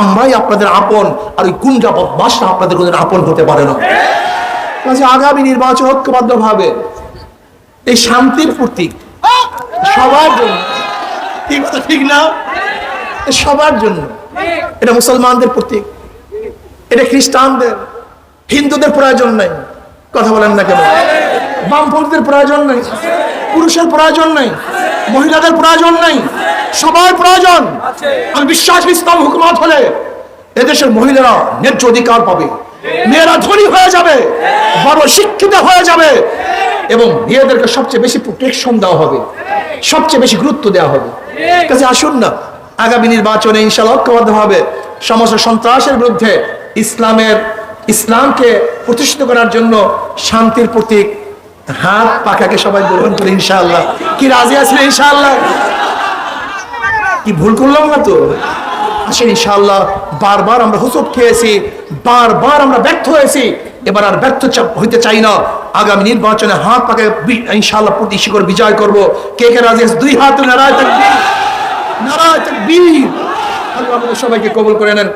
আমরাই আপনাদের আপন, আর ওই গুন্ডা বদমাসরা আপনাদের কোনোদিন আপন হতে পারে না। কাজে আগামী নির্বাচন ঐক্যবদ্ধ ভাবে এই শান্তির প্রতীক সবার জন্য। ঠিক কথা, ঠিক না? সবার জন্য। এটা মুসলমানদের প্রতীক, এটা খ্রিস্টানদের, হিন্দুদের প্রয়োজন নাই। কথা বলেন না কেন? বামপন্থীদের প্রয়োজন নাই, পুরুষের প্রয়োজন নাই, মহিলাদের প্রয়োজন নাই। সবার প্রয়োজন। আমি বিশ্বাস ইসলাম হুকুমত হলে এদেশের মহিলারা ন্যায্য অধিকার পাবে। মেয়েরা ধনী হয়ে যাবে বড় শিক্ষিত হয়ে যাবে এবং মেয়েদেরকে সবচেয়ে বেশি প্রোটেকশন দেওয়া হবে সবচেয়ে বেশি গুরুত্ব দেওয়া হবে। কাজে আসুন না আগামী নির্বাচনে ইনশাল্লাহ ঐক্যবদ্ধ হবে। সমস্ত সন্ত্রাসের বিরুদ্ধে ইসলামের ইসলামকে প্রতিষ্ঠিত করার জন্য শান্তির প্রতীক হাত পাখাকে সবাই গ্রহণ করে ইনশাআল্লাহ। কি রাজি আছেন ইনশাআল্লাহ? কি ভুল করলাম না তো? আসেন ইনশাল্লাহ বারবার আমরা হুসুপ খেয়েছি, বারবার আমরা ব্যর্থ হয়েছি। এবার আর ব্যর্থ হইতে চাই না। আগামী নির্বাচনে হাত পাকে ইনশাআল্লাহ প্রতি শিকর বিজয় করব। কে কে রাজি দুই হাত, নারায় থাকবি নারায় থাকবি আল্লাহ আমাদের সবাইকে কবুল করে নেন।